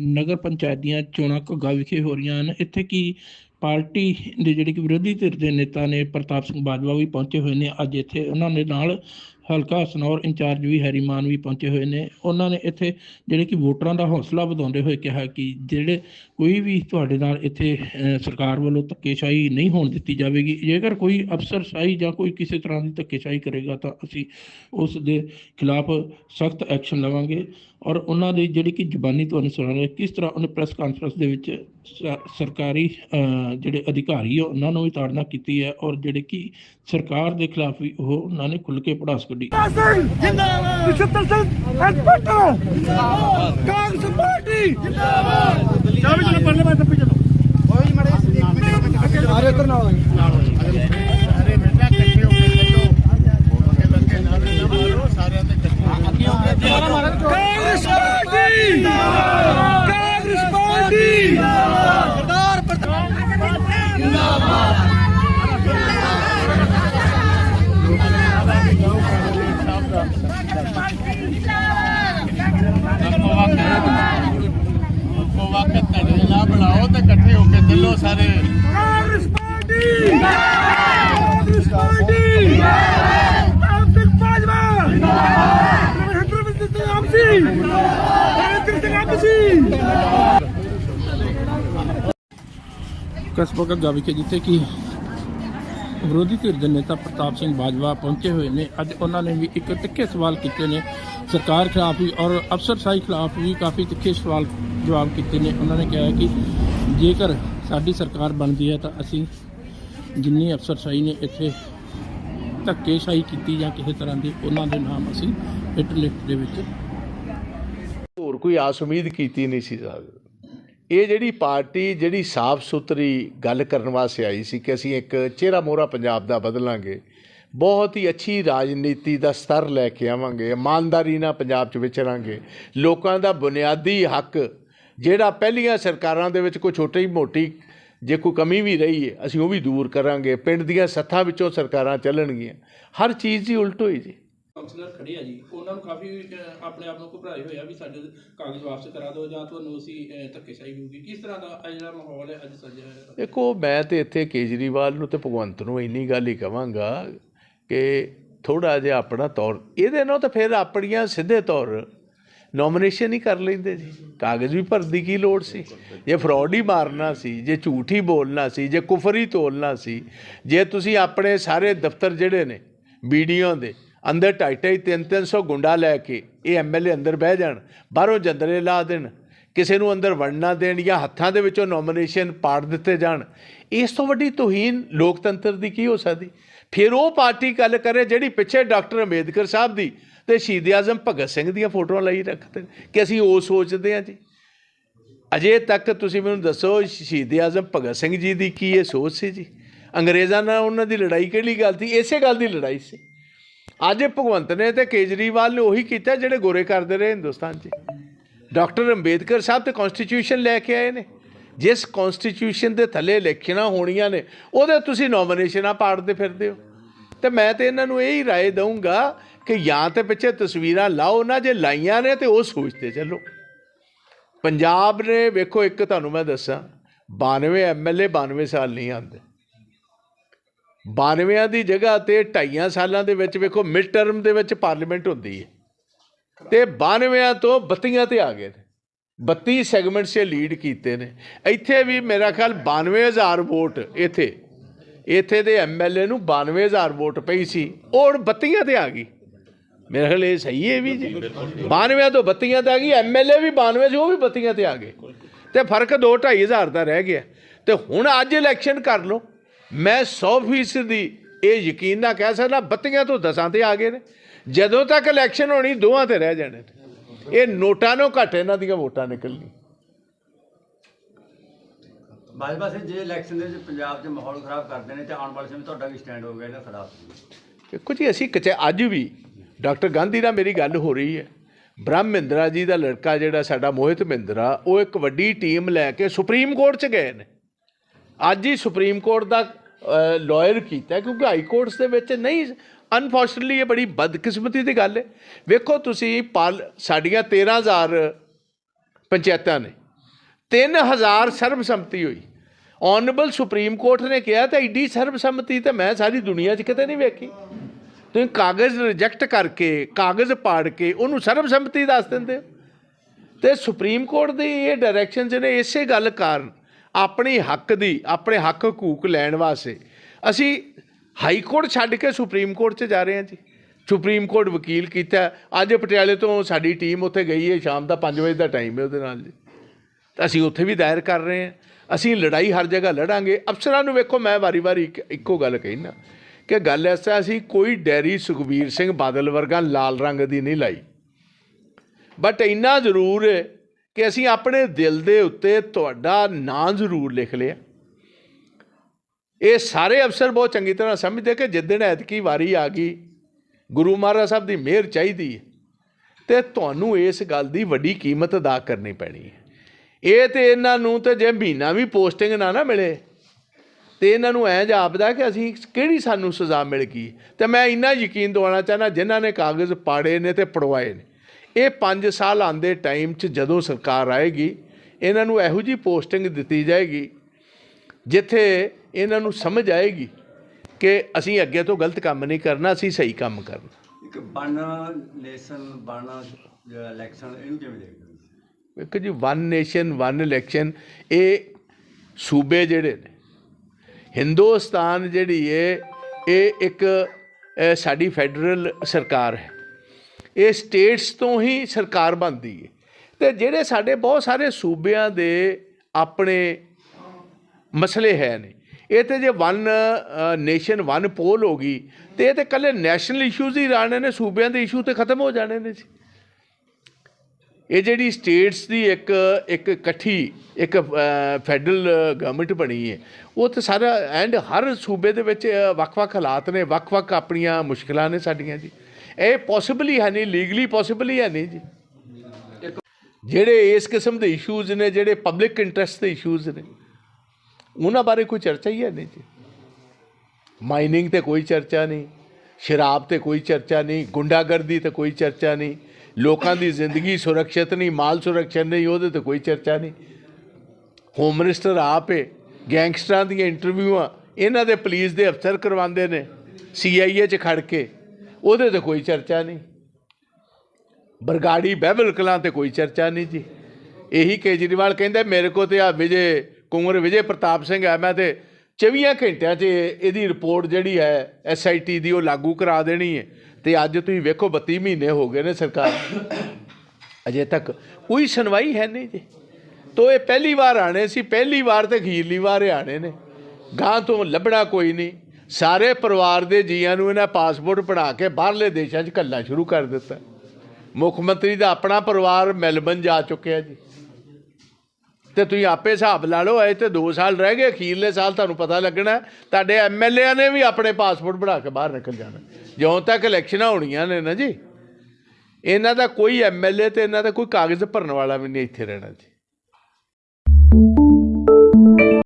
ਨਗਰ ਪੰਚਾਇਤ ਦੀਆਂ ਚੋਣਾਂ ਘੱਗਾ ਵਿਖੇ ਹੋ ਰਹੀਆਂ ਹਨ। ਇੱਥੇ ਕੀ ਪਾਰਟੀ ਦੇ ਜਿਹੜੇ ਕਿ ਵਿਰੋਧੀ ਧਿਰ ਦੇ ਨੇਤਾ ਨੇ ਪ੍ਰਤਾਪ ਸਿੰਘ ਬਾਜਵਾ ਵੀ ਪਹੁੰਚੇ ਹੋਏ ਨੇ, ਅੱਜ ਇੱਥੇ ਉਹਨਾਂ ਦੇ ਨਾਲ ਹਲਕਾ ਸਨੌਰ ਇੰਚਾਰਜ ਵੀ ਹੈਰੀਮਾਨ ਵੀ ਪਹੁੰਚੇ ਹੋਏ ਨੇ। ਉਹਨਾਂ ਨੇ ਇੱਥੇ ਜਿਹੜੇ ਕਿ ਵੋਟਰਾਂ ਦਾ ਹੌਸਲਾ ਵਧਾਉਂਦੇ ਹੋਏ ਕਿਹਾ ਕਿ ਜਿਹੜੇ ਕੋਈ ਵੀ ਤੁਹਾਡੇ ਨਾਲ ਇੱਥੇ ਸਰਕਾਰ ਵੱਲੋਂ ਧੱਕੇਸ਼ਾਹੀ ਨਹੀਂ ਹੋਣ ਦਿੱਤੀ ਜਾਵੇਗੀ, ਜੇਕਰ ਕੋਈ ਅਫਸਰਸ਼ਾਹੀ ਜਾਂ ਕੋਈ ਕਿਸੇ ਤਰ੍ਹਾਂ ਦੀ ਧੱਕੇਸ਼ਾਹੀ ਕਰੇਗਾ ਤਾਂ ਅਸੀਂ ਉਸ ਦੇ ਖਿਲਾਫ ਸਖਤ ਐਕਸ਼ਨ ਲਵਾਂਗੇ। ਔਰ ਉਹਨਾਂ ਦੀ ਜਿਹੜੀ ਕਿ ਜ਼ੁਬਾਨੀ ਤੁਹਾਨੂੰ ਸੁਣਾ ਰਿਹਾ, ਕਿਸ ਤਰ੍ਹਾਂ ਉਹਨੇ ਪ੍ਰੈਸ ਕਾਨਫਰੰਸ ਦੇ ਵਿੱਚ ਸਰਕਾਰੀ ਜਿਹੜੇ ਅਧਿਕਾਰੀ ਆ ਉਹਨਾਂ ਨੂੰ ਵੀ ਤਾੜਨਾ ਕੀਤੀ ਹੈ ਔਰ ਜਿਹੜੇ ਕਿ ਸਰਕਾਰ ਦੇ ਖਿਲਾਫ ਵੀ ਉਹ ਉਹਨਾਂ ਨੇ ਖੁੱਲ੍ਹ ਕੇ ਪੜਾਸ ਕੱਢੀ। ਸਿੰਘ ਜਿੰਦਾਬਾਦ। ਨਛੱਤਰ ਸਿੰਘ ਇੰਸਪੈਕਟਰ ਜਿੰਦਾਬਾਦ ਕਾਂਗਰਸ ਪਾਰਟੀ ਜਿੰਦਾਬਾਦ। ਚਲੋ ਚਲੋ ਪਰਲੇ ਪਾਸੇ ਤੱਪੀ ਚਲੋ। ਕੋਈ ਮੜੇ ਇੱਕ ਮਿੰਟ ਆ ਰਹੇ ਉਧਰ ਨਾਲ ਸਾਰੇ ਬੇਟਾ ਇਕੱਠੇ ਹੋ ਕੇ ਚੱਲੋ ਅੱਗੇ ਲੱਗੇ ਨਾਲ ਨਾ ਮਾਰੋ ਸਾਰਿਆਂ ਦੇ ਇਕੱਠੇ ਹੋ ਕੇ ਕਾਂਗਰਸ ਪਾਰਟੀ ਜਿੰਦਾਬਾਦ ਕਾਂਗਰਸ ਪਾਰਟੀ ਜਿੰਦਾਬਾਦ ਸਰਦਾਰ ਪ੍ਰਤਾਪ ਕੋ ਵਕਤ ਧੜੇ ਨਾ ਬਣਾਓ ਤੇ ਇਕੱਠੇ ਹੋ ਕੇ ਚੱਲੋ ਸਾਰੇ। ਕਾਂਗਰਸ ਪਾਰਟੀ! ਕਾਂਗਰਸ ਪਾਰਟੀ! ਜਿੰਦਾਬਾਦ ਸਿੰਘ ਬਾਜਵਾ ਜਿੰਦਾਬਾਦ ਹਰਪ੍ਰੀਤ ਸਿੰਘ ਆਮਸੀ ਹਰਪ੍ਰੀਤ ਸਿੰਘ ਆਮਸੀ ਕਸਬਾ ਘੱਗਾ ਵਿਖੇ ਜਿੱਥੇ ਕਿ ਵਿਰੋਧੀ ਧਿਰ ਦੇ ਨੇਤਾ ਪ੍ਰਤਾਪ ਸਿੰਘ ਬਾਜਵਾ ਪਹੁੰਚੇ ਹੋਏ ਨੇ। ਅੱਜ ਉਹਨਾਂ ਨੇ ਵੀ ਇੱਕ ਤਿੱਖੇ ਸਵਾਲ ਕੀਤੇ ਨੇ ਸਰਕਾਰ ਖਿਲਾਫ ਵੀ ਔਰ ਅਫਸਰਸ਼ਾਹੀ ਖਿਲਾਫ ਵੀ ਕਾਫੀ ਤਿੱਖੇ ਸਵਾਲ ਜਵਾਬ ਕੀਤੇ ਨੇ। ਉਹਨਾਂ ਨੇ ਕਿਹਾ ਕਿ ਜੇਕਰ ਸਾਡੀ ਸਰਕਾਰ ਬਣਦੀ ਹੈ ਤਾਂ ਅਸੀਂ ਜਿੰਨੀ ਅਫਸਰਸ਼ਾਹੀ ਨੇ ਇੱਥੇ ਧੱਕੇਸ਼ਾਹੀ ਕੀਤੀ ਜਾਂ ਕਿਸੇ ਤਰ੍ਹਾਂ ਦੀ ਉਹਨਾਂ ਦੇ ਨਾਮ ਅਸੀਂ ਹਿੱਟ ਲਿਸਟ ਦੇ ਵਿੱਚ ਹੋਰ ਕੋਈ ਆਸ ਉਮੀਦ ਕੀਤੀ ਨਹੀਂ ਸੀ ਸਾਹਿਬ। ਇਹ ਜਿਹੜੀ ਪਾਰਟੀ ਜਿਹੜੀ ਸਾਫ਼ ਸੁਥਰੀ ਗੱਲ ਕਰਨ ਵਾਸਤੇ ਆਈ ਸੀ ਕਿ ਅਸੀਂ ਇੱਕ ਚਿਹਰਾ ਮੋਹਰਾ ਪੰਜਾਬ ਦਾ ਬਦਲਾਂਗੇ ਬਹੁਤ ਹੀ ਅੱਛੀ ਰਾਜਨੀਤੀ ਦਾ ਸਤਰ ਲੈ ਕੇ ਆਵਾਂਗੇ ਇਮਾਨਦਾਰੀ ਨਾਲ ਪੰਜਾਬ 'ਚ ਵਿਚਰਾਂਗੇ। ਲੋਕਾਂ ਦਾ ਬੁਨਿਆਦੀ ਹੱਕ ਜਿਹੜਾ ਪਹਿਲੀਆਂ ਸਰਕਾਰਾਂ ਦੇ ਵਿੱਚ ਕੋਈ ਛੋਟੀ ਮੋਟੀ ਜੇ ਕੋਈ ਕਮੀ ਵੀ ਰਹੀ ਹੈ ਅਸੀਂ ਉਹ ਵੀ ਦੂਰ ਕਰਾਂਗੇ। ਪਿੰਡ ਦੀਆਂ ਸੱਥਾਂ ਵਿੱਚੋਂ ਸਰਕਾਰਾਂ ਚੱਲਣਗੀਆਂ। ਹਰ ਚੀਜ਼ ਦੀ ਉਲਟ ਹੋਈ ਜੀ। ਕਾਉਂਸਲਰ ਖੜੇ ਆ ਜੀ। ਉਹਨਾਂ ਨੂੰ ਕਾਫੀ ਆਪਣੇ ਆਪ ਨੂੰ ਘਬਰਾਏ ਹੋਏ ਆ ਵੀ ਸਾਡੇ ਕਾਗਜ਼ ਵਾਪਸ ਕਰਾ ਦਿਓ ਜਾਂ ਤੁਹਾਨੂੰ ਅਸੀਂ ਧੱਕੇਸ਼ਾਹੀ ਹੋਊਗੀ। ਕਿਸ ਤਰ੍ਹਾਂ ਦਾ ਜਿਹੜਾ ਮਾਹੌਲ ਹੈ ਅੱਜ ਸੱਜਿਆ ਹੋਇਆ? ਦੇਖੋ ਮੈਂ ਤੇ ਇੱਥੇ ਕੇਜਰੀਵਾਲ ਨੂੰ ਤੇ ਭਗਵੰਤ ਨੂੰ ਇੰਨੀ ਗੱਲ ਹੀ ਕਵਾਂਗਾ ਕਿ ਥੋੜਾ ਜਿਹਾ ਆਪਣਾ ਤੌਰ, ਇਹਦੇ ਨਾਲ ਤਾਂ ਫਿਰ ਆਪਣੀਆਂ ਸਿੱਧੇ ਤੌਰ ਨੋਮੀਨੇਸ਼ਨ ਹੀ ਕਰ ਲੈਂਦੇ ਜੀ। ਕਾਗਜ਼ ਵੀ ਭਰਦੀ ਕੀ ਲੋੜ ਸੀ? ਜੇ ਫਰਾਡ ਹੀ ਮਾਰਨਾ ਸੀ, ਜੇ ਝੂਠ ਹੀ ਬੋਲਣਾ ਸੀ, ਜੇ ਕੁਫਰ ਹੀ ਤੋਲਣਾ ਸੀ, ਜੇ ਤੁਸੀਂ ਆਪਣੇ ਸਾਰੇ ਦਫ਼ਤਰ ਜਿਹੜੇ ਨੇ ਵੀਡੀਓ ਦੇ, ਅੰਦਰ ਢਾਈ ਢਾਈ, ਤਿੰਨ ਤਿੰਨ ਸੌ ਗੁੰਡਾ ਲੈ ਕੇ ਇਹ ਐਮਐਲਏ ਅੰਦਰ ਬਹਿ ਜਾਣ, ਬਾਹਰੋਂ ਜੰਦਰੇ ਲਾ ਦੇਣ, ਕਿਸੇ ਨੂੰ ਅੰਦਰ ਵੜਨਾ ਦੇਣ ਜਾਂ ਹੱਥਾਂ ਦੇ ਵਿੱਚੋਂ ਨੋਮੀਨੇਸ਼ਨ ਪਾੜ ਦਿੱਤੇ ਜਾਣ, ਇਸ ਤੋਂ ਵੱਡੀ ਤੋਹੀਨ ਲੋਕਤੰਤਰ ਦੀ ਕੀ ਹੋ ਸਕਦੀ? ਫਿਰ ਉਹ ਪਾਰਟੀ ਗੱਲ ਕਰੇ ਜਿਹੜੀ ਪਿੱਛੇ ਡਾਕਟਰ ਅੰਬੇਦਕਰ ਸਾਹਿਬ ਦੀ ਤੇ ਸ਼ਹੀਦ ਆਜ਼ਮ ਭਗਤ ਸਿੰਘ ਦੀਆਂ ਫੋਟੋਆਂ ਲਈ ਰੱਖਦੇ ਕਿ ਅਸੀਂ ਉਹ ਸੋਚਦੇ ਹਾਂ ਜੀ। ਅਜੇ ਤੱਕ ਤੁਸੀਂ ਮੈਨੂੰ ਦੱਸੋ, ਸ਼ਹੀਦ ਆਜ਼ਮ ਭਗਤ ਸਿੰਘ ਜੀ ਦੀ ਕੀ ਇਹ ਸੋਚ ਸੀ ਜੀ? ਅੰਗਰੇਜ਼ਾਂ ਨਾਲ ਉਹਨਾਂ ਦੀ ਲੜਾਈ ਕਿਹੜੀ ਗੱਲ ਸੀ? ਇਸੇ ਗੱਲ ਦੀ ਲੜਾਈ ਸੀ। ਅੱਜ ਭਗਵੰਤ ਨੇ ਤੇ ਕੇਜਰੀਵਾਲ ਨੇ ਉਹੀ ਕੀਤਾ ਜਿਹੜੇ ਗੋਰੇ ਕਰਦੇ ਰਹੇ ਹਿੰਦੁਸਤਾਨ 'ਚ। ਡਾਕਟਰ ਅੰਬੇਦਕਰ ਸਾਹਿਬ ਤੇ ਕਨਸਟੀਟਿਊਸ਼ਨ ਲੈ ਕੇ ਆਏ ਨੇ। ਜਿਸ ਕਨਸਟੀਟਿਊਸ਼ਨ ਦੇ ਥੱਲੇ ਲਿਖਣਾ ਹੋਣੀਆਂ ਨੇ ਉਹਦੇ ਤੁਸੀਂ ਨੋਮੀਨੇਸ਼ਨਾਂ ਪਾੜਦੇ ਫਿਰਦੇ ਹੋ ਤੇ ਮੈਂ ਤੇ ਇਹਨਾਂ ਨੂੰ ਇਹ ਹੀ رائے ਦਊਂਗਾ ਕਿ ਜਾਂ ਤੇ ਪਿੱਛੇ ਤਸਵੀਰਾਂ ਲਾਓ ਨਾ ਜੇ ਲਾਈਆਂ ਨੇ ਤੇ ਉਹ ਸੋਚਦੇ ਚੱਲੋ ਪੰਜਾਬ ਨੇ ਵੇਖੋ ਇੱਕ ਤੁਹਾਨੂੰ ਮੈਂ ਦੱਸਾਂ 92 ਐਮਐਲਏ 92 ਸਾਲ ਨਹੀਂ ਆਉਂਦੇ 92 ਦੀ ਜਗ੍ਹਾ ਤੇ ਢਾਈਆਂ ਸਾਲਾਂ ਦੇ ਵਿੱਚ ਵੇਖੋ ਮਿਡ ਟਰਮ ਦੇ ਵਿੱਚ ਪਾਰਲੀਮੈਂਟ ਹੁੰਦੀ ਹੈ ਤੇ 92 ਤੋਂ 32 ਤੇ ਆ ਗਏ ਨੇ 32 ਸੈਗਮੈਂਟ 'ਚ ਲੀਡ ਕੀਤੇ ਨੇ। ਇੱਥੇ ਵੀ ਮੇਰਾ ਖਿਆਲ 92000 ਵੋਟ ਇੱਥੇ। ਇੱਥੇ ਦੇ ਐਮਐਲਏ ਨੂੰ 92000 ਵੋਟ ਪਈ ਸੀ। ਉਹ ਹੁਣ 32 ਤੇ ਆ ਗਈ। ਮੇਰੇ ਖਿਆਲ ਇਹ ਸਹੀ ਹੈ ਵੀ ਜੀ। 92 ਤੋਂ 32 ਤੇ ਆ ਗਈ। ਐਮਐਲਏ ਵੀ 92 ਸੀ, ਉਹ ਵੀ 32 ਤੇ ਆ ਗਏ। ਤੇ ਫ਼ਰਕ 2 ਹਜ਼ਾਰ ਦਾ ਰਹਿ ਗਿਆ। ਤੇ ਹੁਣ ਅੱਜ ਇਲੈਕਸ਼ਨ ਕਰ ਲਓ। ਮੈਂ 100% ਦੀ ਇਹ ਯਕੀਨ ਨਾਲ ਕਹਿ ਸਕਦਾ 32 ਤੋਂ 10 ਤੇ ਆ ਗਏ ਨੇ। ਜਦੋਂ ਤੱਕ ਇਲੈਕਸ਼ਨ ਹੋਣੀ, ਦੋਵਾਂ ਤੇ ਰਹਿ ਜਾਣੇ ਨੇ। ਇਹ ਨੋਟਾਂ ਨੂੰ ਘੱਟ ਇਹਨਾਂ ਦੀਆਂ ਵੋਟਾਂ ਨਿਕਲਣੀ। ਬਾਜਵਾ ਸਿੰਘ ਜੇ ਇਲੈਕਸ਼ਨ ਦੇ ਵਿੱਚ ਪੰਜਾਬ 'ਚ ਮਾਹੌਲ ਖਰਾਬ ਕਰਦੇ ਨੇ ਤੇ ਆਉਣ ਵਾਲੇ ਸਮੇਂ ਤੁਹਾਡਾ ਕੀ ਸਟੈਂਡ ਹੋਊਗਾ ਇਹਨਾਂ ਖਿਲਾਫ ਦੇਖੋ ਜੀ ਅਸੀਂ ਕਚੇ ਅੱਜ ਵੀ ਡਾਕਟਰ ਗਾਂਧੀ ਨਾਲ ਮੇਰੀ ਗੱਲ ਹੋ ਰਹੀ ਹੈ। ਬ੍ਰਹਮ ਮਹਿੰਦਰਾ ਜੀ ਦਾ ਲੜਕਾ ਜਿਹੜਾ ਸਾਡਾ ਮੋਹਿਤ ਮਹਿੰਦਰਾ ਉਹ ਇੱਕ ਵੱਡੀ ਟੀਮ ਲੈ ਕੇ ਸੁਪਰੀਮ ਕੋਰਟ 'ਚ ਗਏ ਨੇ। ਅੱਜ ਹੀ ਸੁਪਰੀਮ ਕੋਰਟ ਦਾ ਲਾਇਰ ਕੀਤਾ ਕਿਉਂਕਿ ਹਾਈ ਕੋਰਟਸ ਦੇ ਵਿੱਚ ਨਹੀਂ ਅਨਫੋਰਚੂਨਟਲੀ ਇਹ ਬੜੀ ਬਦਕਿਸਮਤੀ ਦੀ ਗੱਲ ਹੈ। ਵੇਖੋ ਤੁਸੀਂ ਪਾਲ ਸਾਡੀਆਂ 13000 ਪੰਚਾਇਤਾਂ ਨੇ। 3000 ਸਰਬਸੰਮਤੀ ਹੋਈ। ਆਨਰੇਬਲ ਸੁਪਰੀਮ ਕੋਰਟ ਨੇ ਕਿਹਾ ਤਾਂ ਐਡੀ ਸਰਬਸੰਮਤੀ ਤਾਂ ਮੈਂ ਸਾਰੀ ਦੁਨੀਆ 'ਚ ਕਿਤੇ ਨਹੀਂ ਵੇਖੀ। ਤੁਸੀਂ ਕਾਗਜ਼ ਰਿਜੈਕਟ ਕਰਕੇ, ਕਾਗਜ਼ ਪਾੜ ਕੇ ਉਹਨੂੰ ਸਰਬਸੰਮਤੀ ਦੱਸ ਦਿੰਦੇ ਹੋ। ਤੇ ਸੁਪਰੀਮ ਕੋਰਟ ਦੀ ਇਹ ਡਾਇਰੈਕਸ਼ਨ ਨੇ, ਇਸੇ ਗੱਲ ਕਾਰਨ ਆਪਣੀ ਹੱਕ ਦੀ, ਆਪਣੇ ਹੱਕ ਹਕੂਕ ਲੈਣ ਵਾਸਤੇ ਅਸੀਂ ਹਾਈ ਕੋਰਟ ਛੱਡ ਕੇ ਸੁਪਰੀਮ ਕੋਰਟ 'ਚ ਜਾ ਰਹੇ ਹਾਂ ਜੀ। ਸੁਪਰੀਮ ਕੋਰਟ ਵਕੀਲ ਕੀਤਾ ਅੱਜ ਪਟਿਆਲੇ ਤੋਂ ਸਾਡੀ ਟੀਮ ਉੱਥੇ ਗਈ ਹੈ, ਸ਼ਾਮ ਦਾ 5 ਵਜੇ ਦਾ ਟਾਈਮ ਹੈ ਉਹਦੇ ਨਾਲ ਜੀ। ਤਾਂ ਅਸੀਂ ਉੱਥੇ ਵੀ ਦਾਇਰ ਕਰ ਰਹੇ ਹਾਂ। ਅਸੀਂ ਲੜਾਈ ਹਰ ਜਗ੍ਹਾ ਲੜਾਂਗੇ। ਅਫਸਰਾਂ ਨੂੰ ਵੇਖੋ, ਮੈਂ ਵਾਰੀ-ਵਾਰੀ ਇੱਕ- ਇੱਕੋ ਗੱਲ ਕਹਿਣਾ ਕਿ ਗੱਲ ਐਸਾ ਅਸੀਂ ਕੋਈ ਡੈਰੀ ਸੁਖਬੀਰ ਸਿੰਘ ਬਾਦਲ ਵਰਗਾ ਲਾਲ ਰੰਗ ਦੀ ਨਹੀਂ ਲਾਈ। ਬਟ ਇੰਨਾ ਜ਼ਰੂਰ ਹੈ ਕਿ ਅਸੀਂ ਆਪਣੇ ਦਿਲ ਦੇ ਉੱਤੇ ਤੁਹਾਡਾ ਨਾਂ ਜ਼ਰੂਰ ਲਿਖ ਲਿਆ। ਇਹ ਸਾਰੇ ਅਫਸਰ ਬਹੁਤ ਚੰਗੀ ਤਰ੍ਹਾਂ ਸਮਝਦੇ ਕਿ ਜਿੱਦਣ ਐਤਕੀ ਵਾਰੀ ਆ ਗਈ, ਗੁਰੂ ਮਹਾਰਾਜ ਸਾਹਿਬ ਦੀ ਮਿਹਰ ਚਾਹੀਦੀ ਹੈ, ਤੇ ਤੁਹਾਨੂੰ ਇਸ ਗੱਲ ਦੀ ਵੱਡੀ ਕੀਮਤ ਅਦਾ ਕਰਨੀ ਪੈਣੀ ਹੈ। ਇਹ ਤੇ ਇਹਨਾਂ ਨੂੰ ਤੇ ਜੇ ਮਹੀਨਾ ਵੀ ਪੋਸਟਿੰਗ ਨਾ ਨਾ ਮਿਲੇ, ਤੇ ਇਹਨਾਂ ਨੂੰ ਐਂ ਜਾਪਦਾ ਕਿ ਅਸੀਂ ਕਿਹੜੀ ਸਾਨੂੰ ਸਜ਼ਾ ਮਿਲ ਗਈ। ਤੇ ਮੈਂ ਇੰਨਾ ਯਕੀਨ ਦਿਵਾਉਣਾ ਚਾਹਨਾ ਜਿਨ੍ਹਾਂ ਨੇ ਕਾਗਜ਼ ਪਾੜੇ ਨੇ ਤੇ ਪੜਵਾਏ ਨੇ, ਇਹ 5 ਸਾਲ ਆਂਦੇ ਟਾਈਮ 'ਚ ਜਦੋਂ ਸਰਕਾਰ ਆਏਗੀ, ਇਹਨਾਂ ਨੂੰ ਇਹੋ ਜੀ ਪੋਸਟਿੰਗ ਦਿੱਤੀ ਜਾਏਗੀ, ਜਿੱਥੇ ਇਹਨਾਂ ਨੂੰ ਸਮਝ ਆਏਗੀ ਕਿ ਅਸੀਂ ਅੱਗੇ ਤੋਂ ਗਲਤ ਕੰਮ ਨਹੀਂ ਕਰਨਾ ਅਸੀਂ ਸਹੀ ਕੰਮ ਕਰਨਾ। ਇੱਕ ਬਨ ਨੇਸ਼ਨ ਬਨ ਇਲੈਕਸ਼ਨ ਇਹਨੂੰ ਕਿਵੇਂ ਦੇਖਦੇ ਹੋ ਇੱਕ ਜੀ ਵਨ ਨੇਸ਼ਨ ਵਨ ਇਲੈਕਸ਼ਨ ਇਹ ਸੂਬੇ ਜਿਹੜੇ ਨੇ ਹਿੰਦੁਸਤਾਨ ਜਿਹੜੀ ਹੈ ਇਹ ਇੱਕ ਸਾਡੀ ਫੈਡਰਲ ਸਰਕਾਰ ਹੈ। ਇਹ ਸਟੇਟਸ ਤੋਂ ਹੀ ਸਰਕਾਰ ਬਣਦੀ ਹੈ ਤੇ ਜਿਹੜੇ ਸਾਡੇ ਬਹੁਤ ਸਾਰੇ ਸੂਬਿਆਂ ਦੇ ਆਪਣੇ ਮਸਲੇ ਹੈ ਨੇ ਇਹ ਤੇ ਜੇ ਵਨ ਨੇਸ਼ਨ ਵਨ ਪੋਲ ਹੋ ਗਈ ਤੇ ਇਹ ਤੇ ਕੱਲੇ ਨੈਸ਼ਨਲ ਇਸ਼ੂਜ਼ ਹੀ ਰਹਿਣੇ ਨੇ ਸੂਬਿਆਂ ਦੇ ਇਸ਼ੂ ਤੇ ਖਤਮ ਹੋ ਜਾਣੇ ਨੇ ਜੀ। ਇਹ ਜਿਹੜੀ ਸਟੇਟਸ ਦੀ ਇੱਕ ਇੱਕ ਇਕੱਠੀ ਇੱਕ ਫੈਡਰਲ ਗਵਰਨਮੈਂਟ ਬਣੀ ਹੈ ਉਹ ਤੇ ਸਾਰਾ ਐਂਡ ਹਰ ਸੂਬੇ ਦੇ ਵਿੱਚ ਵੱਖ-ਵੱਖ ਹਾਲਾਤ ਨੇ ਵੱਖ-ਵੱਖ ਆਪਣੀਆਂ ਮੁਸ਼ਕਲਾਂ ਨੇ ਸਾਡੀਆਂ ਜੀ। ਇਹ ਪੋਸੀਬਲ ਹੀ ਹੈ ਨਹੀਂ ਲੀਗਲੀ ਪੋਸੀਬਲ ਹੀ ਹੈ ਨਹੀਂ ਜੀ। ਜਿਹੜੇ ਇਸ ਕਿਸਮ ਦੇ ਇਸ਼ੂਜ਼ ਨੇ ਜਿਹੜੇ ਪਬਲਿਕ ਇੰਟਰਸਟ ਦੇ ਇਸ਼ੂਜ਼ ਨੇ ਉਹਨਾਂ ਬਾਰੇ ਕੋਈ ਚਰਚਾ ਹੀ ਹੈ ਨਹੀਂ ਜੀ। ਮਾਈਨਿੰਗ ਤੇ ਕੋਈ ਚਰਚਾ ਨਹੀਂ, ਸ਼ਰਾਬ ਤੇ ਕੋਈ ਚਰਚਾ ਨਹੀਂ, ਗੁੰਡਾਗਰਦੀ ਤੇ ਕੋਈ ਚਰਚਾ ਨਹੀਂ, ਲੋਕਾਂ ਦੀ ਜ਼ਿੰਦਗੀ ਸੁਰੱਖਿਅਤ ਨਹੀਂ, ਮਾਲ ਸੁਰੱਖਿਅਤ ਨਹੀਂ, ਉਹਦੇ ਤੇ ਕੋਈ ਚਰਚਾ ਨਹੀਂ। ਹੋਮ ਮਿਨਿਸਟਰ ਆਪ ਹੈ, ਗੈਂਗਸਟਰਾਂ ਦੀਆਂ ਇੰਟਰਵਿਊਆਂ ਇਹਨਾਂ ਦੇ ਪੁਲਿਸ ਦੇ ਅਫਸਰ ਕਰਵਾਉਂਦੇ ਨੇ ਸੀਆਈਏ 'ਚ ਖੜ ਕੇ, ਉਹਦੇ ਤੇ ਕੋਈ ਚਰਚਾ ਨਹੀਂ। ਬਰਗਾੜੀ ਬਹਿਬਲ ਕਲਾਂ ਤੇ ਕੋਈ ਚਰਚਾ ਨਹੀਂ ਜੀ। ਇਹੀ ਕੇਜਰੀਵਾਲ ਕਹਿੰਦਾ, ਮੇਰੇ ਕੋ ਤੇ ਆ ਵਿਜੇ ਕੁੰਵਰ ਵਿਜੇ ਪ੍ਰਤਾਪ ਸਿੰਘ ਹੈ, ਮੈਂ ਤੇ 24 ਘੰਟਿਆਂ 'ਚ ਇਹਦੀ ਰਿਪੋਰਟ ਜਿਹੜੀ ਹੈ ਐਸਆਈਟੀ ਦੀ ਉਹ ਲਾਗੂ ਕਰਾ ਦੇਣੀ ਹੈ। ਤੇ ਅੱਜ ਤੁਸੀਂ ਵੇਖੋ 32 ਮਹੀਨੇ ਹੋ ਗਏ ਨੇ ਸਰਕਾਰ। ਅਜੇ ਤੱਕ ਕੋਈ ਸੁਣਵਾਈ ਹੈ ਨਹੀਂ ਜੀ। ਤੋ ਇਹ ਪਹਿਲੀ ਵਾਰ ਆਣੇ ਸੀ, ਪਹਿਲੀ ਵਾਰ ਤੇ ਅਖੀਰਲੀ ਵਾਰ ਇਹ ਆਣੇ ਨੇ। ਗਾਂ ਤੋਂ ਲੱਭਣਾ ਕੋਈ ਨਹੀਂ। ਸਾਰੇ ਪਰਿਵਾਰ ਦੇ ਜੀਆਂ ਨੂੰ ਇਹਨਾਂ ਪਾਸਪੋਰਟ ਬਣਾ ਕੇ ਬਾਹਰਲੇ ਦੇਸ਼ਾਂ 'ਚ ਘੱਲਣਾ ਸ਼ੁਰੂ ਕਰ ਦਿੱਤਾ। ਮੁੱਖ ਮੰਤਰੀ ਦਾ ਆਪਣਾ ਪਰਿਵਾਰ ਮੈਲਬਨ ਜਾ ਚੁੱਕਿਆ ਜੀ। ਤੇ ਤੁਸੀਂ ਆਪੇ ਹਿਸਾਬ ਲਾ ਲਓ ਅਜੇ ਤੇ 2 ਸਾਲ ਰਹਿ ਗਏ, ਅਖੀਰਲੇ ਸਾਲ ਤੁਹਾਨੂੰ ਪਤਾ ਲੱਗਣਾ ਤੁਹਾਡੇ ਐਮਐਲਏਆਂ ਨੇ ਵੀ ਆਪਣੇ ਪਾਸਪੋਰਟ ਬਣਾ ਕੇ ਬਾਹਰ ਨਿਕਲ ਜਾਣਾ ਜਿਉਂ ਤੱਕ ਇਲੈਕਸ਼ਨਾਂ ਹੋਣੀਆਂ ਨੇ ਨਾ ਜੀ, ਇਹਨਾਂ ਦਾ ਕੋਈ ਐਮਐਲਏ ਤੇ ਇਹਨਾਂ ਦਾ ਕੋਈ ਕਾਗਜ਼ ਭਰਨ ਵਾਲਾ ਵੀ ਨਹੀਂ ਇੱਥੇ ਰਹਿਣਾ ਜੀ।